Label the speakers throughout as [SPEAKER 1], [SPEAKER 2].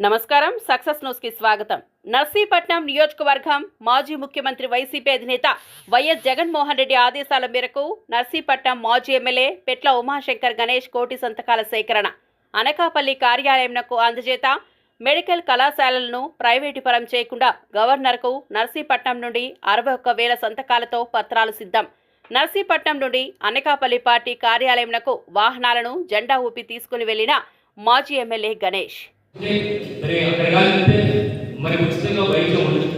[SPEAKER 1] నమస్కారం సక్సెస్ న్యూస్కి స్వాగతం. నర్సీపట్నం నియోజకవర్గం మాజీ ముఖ్యమంత్రి వైసీపీ అధినేత వైఎస్ జగన్మోహన్ రెడ్డి ఆదేశాల మేరకు నర్సీపట్నం మాజీ ఎమ్మెల్యే పెట్ల ఉమాశంకర్ గణేష్ కోటి సంతకాల సేకరణ అనకాపల్లి కార్యాలయంకు అందజేత మెడికల్ కళాశాలలను ప్రైవేటుపరం చేయకుండా గవర్నర్కు నర్సీపట్నం నుండి అరవై ఒక్క వేల సంతకాలతో పత్రాలు సిద్ధం. నర్సీపట్నం నుండి అనకాపల్లి పార్టీ కార్యాలయంకు వాహనాలను జెండా ఊపి తీసుకుని వెళ్ళిన మాజీ ఎమ్మెల్యే గణేష్.
[SPEAKER 2] మరి అక్కడ కాదంటే మరి ఉచితంగా వైద్యం ఉండదు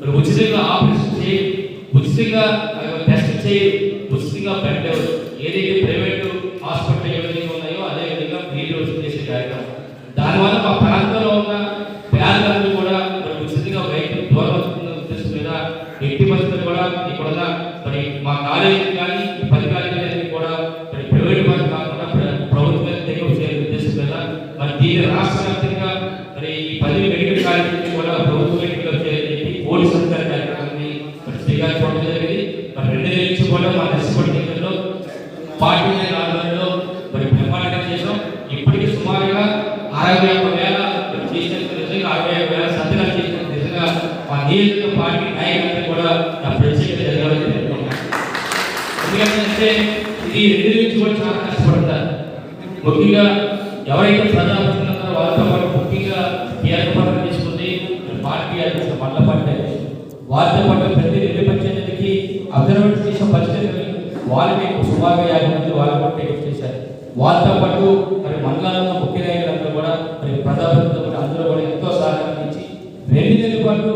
[SPEAKER 2] మరి ఉచితంగా ఆపరేషన్ చేయి ఉచితంగా టెస్ట్ చేయి ఉచితంగా పెట్టవు ఏదైతే ప్రైవేట్ హాస్పిటల్ ఏవైతే ఉన్నాయో అదే విధంగా ఫ్రీ చేసే కార్యక్రమం. దానివల్ల మా ప్రాంతంలో ఉన్న పేదలందరూ కూడా మరి ఉచితంగా వైద్యం దూరం ఉద్దేశం మీద ఎట్టి పరిస్థితులు కూడా ఇప్పుడున్న మరి మా కాలేజీ పార్టీ నాయకుల ఆధ్వర్యంలో మరి బ్రహ్మాండంగా చేసాం ఇప్పటికీ సుమారుగా అరవై ఒక్క వేల మరి నిజంగా అరవై ఒక్క వేల సంతకాలు చేసినందుకు నిజంగా మా నియోజక పార్టీ నాయకులందరూ కూడా నా ప్రత్యేక ఎందుకంటే ఇది రెండు నుంచి కూడా చాలా కష్టపడతారు. ముఖ్యంగా ఎవరైతే ప్రజాప్రతినిధులు వాళ్ళతో పాటు ముఖ్యంగా ఏర్పాటు చేసుకుంది పార్టీ అధ్యక్షుడు మండల పార్టీ వారితో పాటు ప్రతి రెండు పంచాయతీకి అబ్జర్వేట్ చేసిన పరిస్థితి వాళ్ళకి సుమారుగా యాభై మంది వాళ్ళు కూడా టేకప్ చేశారు. వాళ్ళతో పాటు మరి మండలంలో ముఖ్య నాయకులందరూ కూడా మరి ప్రజాప్రతినిధులు అందరూ కూడా ఎంతో సహకరించి రెండు నెలల పాటు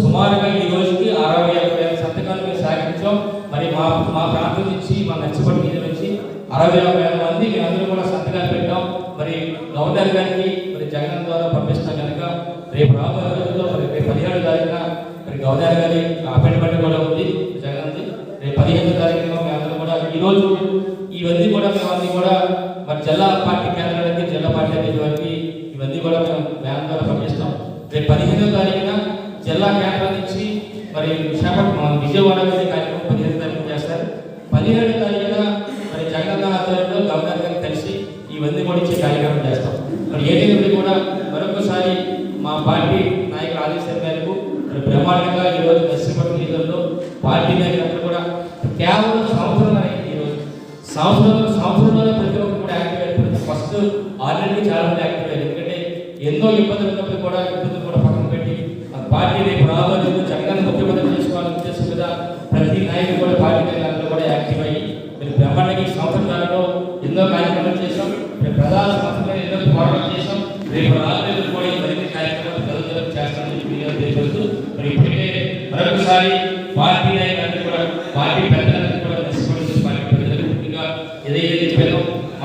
[SPEAKER 2] సుమారుగా ఈ రోజుకి అరవై ఐదు వేల సంతకాలు మేము సాగించాం. మరి మా మా ప్రాంతం నుంచి మా నచ్చిపట్టి మీద నుంచి అరవై ఆరు వేల మంది మేమందరూ కూడా సంతకాలు పెట్టాం. మరి గవర్నర్ గారికి మరి జగన్ ద్వారా పంపిస్తాం కనుక రేపు రాబోయే రోజుల్లో మరి రేపు పదిహేడు తారీఖున మరి గవర్నర్ గారి అపాయింట్మెంట్ కూడా ఉంది జగన్ది రేపు పదిహేను తారీఖున ఈరోజు కూడా ఈ రోజు ఇవన్నీ కూడా మేమన్నీ కూడా మరి జిల్లా పార్టీ కేంద్రాలకి జిల్లా పార్టీ అధ్యక్షులకి ఇవన్నీ కూడా మేము వ్యాన్ ద్వారా పంపిస్తాం రేపు పదిహేనో తారీఖున జిల్లా కేంద్రం నుంచి మరి విశాఖపట్నం విజయవాడ వెళ్ళే కార్యక్రమం పదిహేను తారీఖు చేస్తారు. పదిహేడు తారీఖున మరి జగన్ ఆధ్వర్యంలో గవర్నర్ గారిని కలిసి ఇవన్నీ కూడా ఇచ్చే కార్యక్రమం చేస్తాం. మరి ఏదైతే కూడా మరొకసారి మా పార్టీ నాయకుల ఆదేశం మేరకు మరి బ్రహ్మాండంగా ఈరోజు నర్సీపట్నం నిధుల్లో పార్టీ నాయకులు కూడా కేవలం సంవత్సరం అయింది ఈరోజు సంవత్సరంలో సంవత్సరంలో ప్రతి ఒక్కరు కూడా యాక్టివ్ అయిపోయింది. ఫస్ట్ ఆల్రెడీ చాలా మంది యాక్టివ్ అయ్యారు. ఎందుకంటే ఎన్నో ఇబ్బందులు ఉన్నప్పుడు కూడా ఇబ్బందులు కూడా పక్కన పెట్టి ఆ పార్టీ రేపు రాబోయే జగన్ ముఖ్యమంత్రి చేసుకోవాలని ఉద్దేశం మీద ప్రతి నాయకుడు కూడా పార్టీ నాయకులు కూడా యాక్టివ్ అయ్యి మీరు బ్రహ్మాండంగా ఈ ఎన్నో కార్యక్రమాలు చేసాం మేము ప్రధాన సంస్థలో ఎన్నో పోరాటం చేసాం రేపు రాబోయే కూడా మరిన్ని కార్యక్రమాలు ప్రజలకు చేస్తామని చెప్పి తెలియజేస్తూ మరి ఇప్పటికే మరొకసారి పార్టీ నాయకులు కూడా పార్టీ పెద్దలందరూ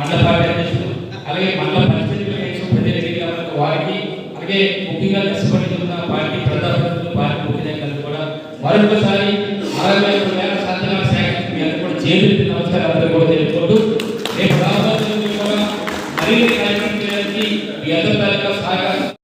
[SPEAKER 2] మండల పార్టీ అధ్యక్షులు అలాగే మండల పరిస్థితులు ప్రతినిధిగా వారికి అలాగే ముఖ్యంగా కష్టపడి ఉన్న పార్టీ ప్రజాప్రతినిధులు పార్టీ ముఖ్యనేతలు కూడా మరొకసారి అరవై ఐదు వేల సాధ్యమైన శాఖకి మీ అందరూ కూడా చేతులకి నమస్కారాలు కూడా తెలుపుకుంటూ రేపు రాబోతున్న కూడా మరిన్ని కార్యక్రమం చేయడానికి మీ అందరి తాలూకా సహకారం